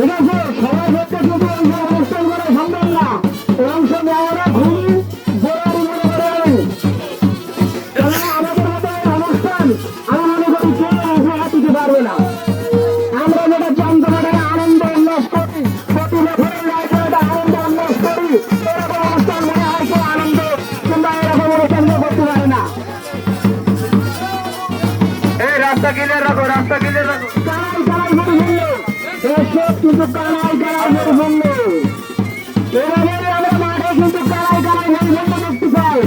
ঠিক আছে সবাই হচ্ছে শুধু অনুষ্ঠান করা সম্ভব না। অংশ নেওয়ারা খুবই জরুরি মনে করেন আমাদের মতো অনুষ্ঠান আমি মনে করি কেউ দিতে পারবে না। আমরা যেটা যন্ত্রণাটাকে আনন্দ উল্লাস করি প্রতি বছরের আনন্দ উল্লাস করি এরকম অনুষ্ঠান মনে হয় কেউ আনন্দ কিংবা এরকম অনুষ্ঠান করতে পারে না। এই রাস্তা ক্লিয়ার রাখো রাস্তা ক্লিয়ার রাখো। করে ফেলল এসব কিন্তু কানাই কানাই করে ফেলল এভাবে আমরা মাঠে কিন্তু কানাই কানাই করে ফেলল দেখতে চাই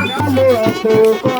আসলে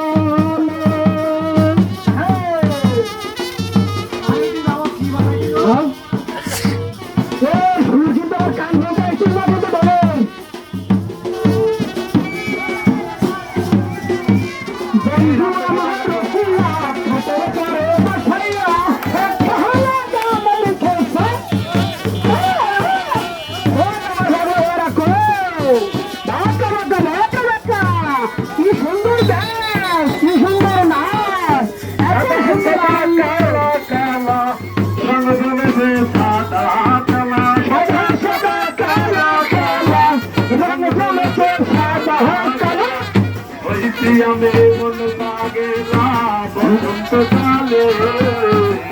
আমি মন লাগেলা বসন্ত কালে।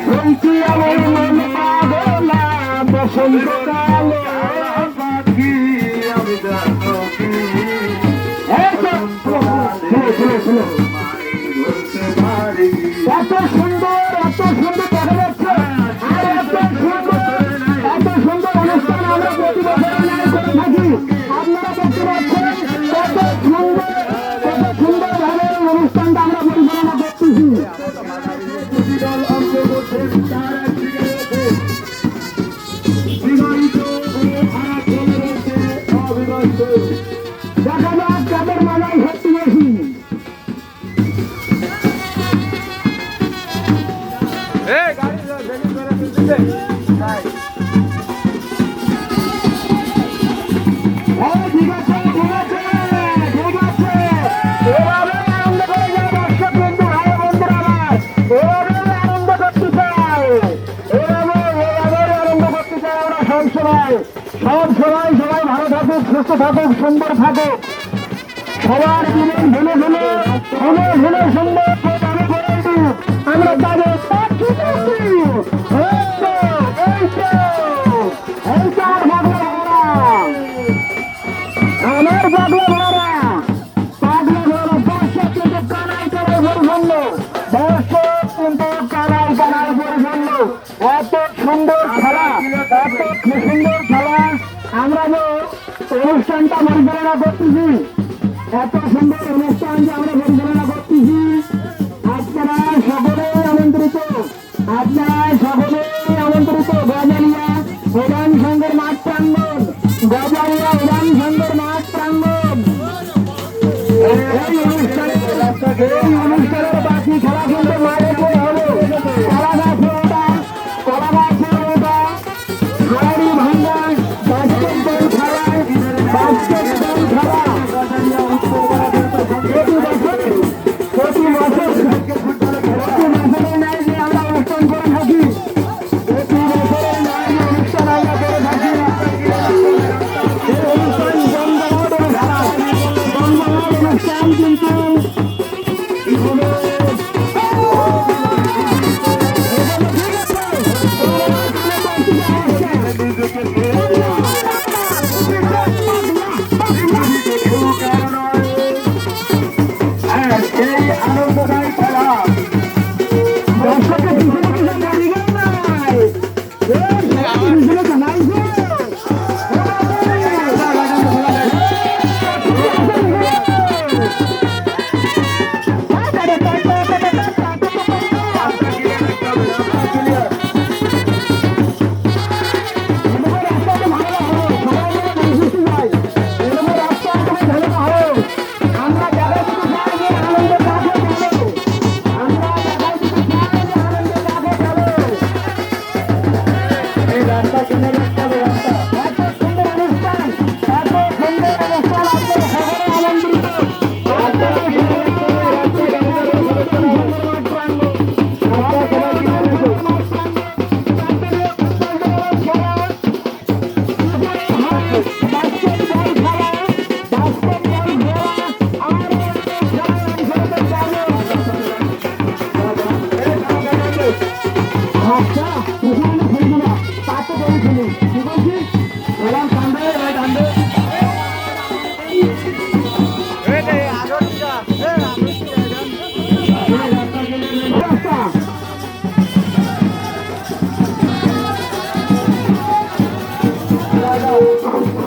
হইছি আমার এত সুন্দর এত সুন্দর দেখা যাচ্ছে। এত সুন্দর অনুষ্ঠান আমরা অবিবাহিত দেখা যাক কাদের মানায় ভর্তি বেশি এই গাড়ি দেখি করে দিতে ঠিক আছে ঠিক আছে ঠিক আছে। এভাবে আনন্দ করে যায় দর্শক বন্ধু ভাই বন্ধুরা আমার। এভাবে আনন্দ করতে চাই। এভাবে এভাবে আনন্দ করতে চাই আমরা সব সময়। সব সময় সবাই ভালো থাকুক, সুস্থ থাকুক, সুন্দর থাকুক। সবার জীবন ভুলে ভুলে ভুলে ভুলে সুন্দর। আমরা তাদের কিন্তু অনুষ্ঠানটা পরিচালনা করতেছি। এত সুন্দর অনুষ্ঠান যে আমরা পরিচালনা করতেছি। আপনারা সকলেই আমন্ত্রিত। আপনারা সকলেই আমন্ত্রিত। গজালিয়া উড়ান সংঘের মাঠ প্রাঙ্গণ। গজালিয়া উড়ান সংঘের মাঠ প্রাঙ্গণ। এই অনুষ্ঠানে এই অনুষ্ঠানের Thank you. Thank you. すごい!